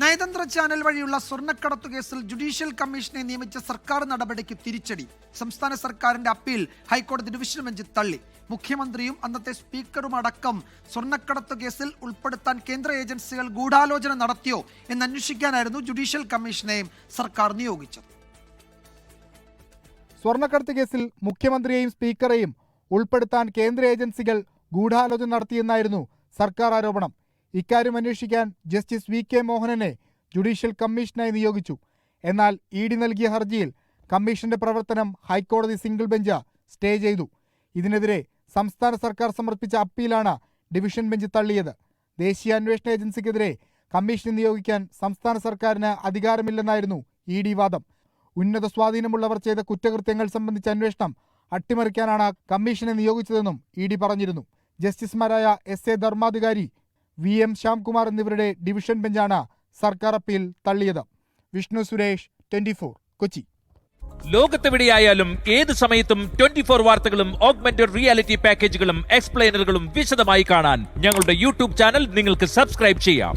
നയതന്ത്ര ചാനൽ വഴിയുള്ള സ്വർണക്കടത്തു കേസിൽ ജുഡീഷ്യൽ കമ്മീഷനെ നിയമിച്ച സർക്കാർ നടപടിക്ക് തിരിച്ചടി. സംസ്ഥാന സർക്കാരിന്റെ അപ്പീൽ ഹൈക്കോടതി ഡിവിഷൻ ബെഞ്ച് തള്ളി. മുഖ്യമന്ത്രിയും അന്നത്തെ സ്പീക്കറും അടക്കം സ്വർണക്കടത്തു കേസിൽ ഉൾപ്പെടുത്താൻ കേന്ദ്ര ഏജൻസികൾ ഗൂഢാലോചന നടത്തിയോ എന്ന് അന്വേഷിക്കാനായിരുന്നു ജുഡീഷ്യൽ കമ്മീഷനെയും സർക്കാർ നിയോഗിച്ചത്. സ്വർണക്കടത്ത് കേസിൽ മുഖ്യമന്ത്രിയെയും സ്പീക്കറെയും ഉൾപ്പെടുത്താൻ കേന്ദ്ര ഏജൻസികൾ ഗൂഢാലോചന നടത്തിയെന്നായിരുന്നു സർക്കാർ ആരോപണം. ഇക്കാര്യം അന്വേഷിക്കാൻ ജസ്റ്റിസ് വി കെ മോഹനനെ ജുഡീഷ്യൽ കമ്മീഷനായി നിയോഗിച്ചു. എന്നാൽ ഇ ഡി നൽകിയ ഹർജിയിൽ കമ്മീഷന്റെ പ്രവർത്തനം ഹൈക്കോടതി സിംഗിൾ ബെഞ്ച് സ്റ്റേ ചെയ്തു. ഇതിനെതിരെ സംസ്ഥാന സർക്കാർ സമർപ്പിച്ച അപ്പീലാണ് ഡിവിഷൻ ബെഞ്ച് തള്ളിയത്. ദേശീയ അന്വേഷണ ഏജൻസിക്കെതിരെ കമ്മീഷനെ നിയോഗിക്കാൻ സംസ്ഥാന സർക്കാരിന് അധികാരമില്ലെന്നായിരുന്നു ഇ ഡി വാദം. ഉന്നത സ്വാധീനമുള്ളവർ ചെയ്ത കുറ്റകൃത്യങ്ങൾ സംബന്ധിച്ച അന്വേഷണം അട്ടിമറിക്കാനാണ് കമ്മീഷനെ നിയോഗിച്ചതെന്നും ഇ ഡി പറഞ്ഞിരുന്നു. ജസ്റ്റിസുമാരായ S A Dharmadhikari V M Shyamkumar എന്നിവരുടെ ഡിവിഷൻ ബെഞ്ചാണ് സർക്കാർ അപ്പീൽ തള്ളിയത്. വിഷ്ണു സുരേഷ് ട്വന്റി കൊച്ചി. ലോകത്തെവിടെയായാലും ഏത് സമയത്തും ട്വന്റി ഫോർ വാർത്തകളും ഓഗ്മെന്റഡ് റിയാലിറ്റി പാക്കേജുകളും എക്സ്പ്ലെയിനറുകളും വിശദമായി കാണാൻ ഞങ്ങളുടെ യൂട്യൂബ് ചാനൽ നിങ്ങൾക്ക് സബ്സ്ക്രൈബ് ചെയ്യാം.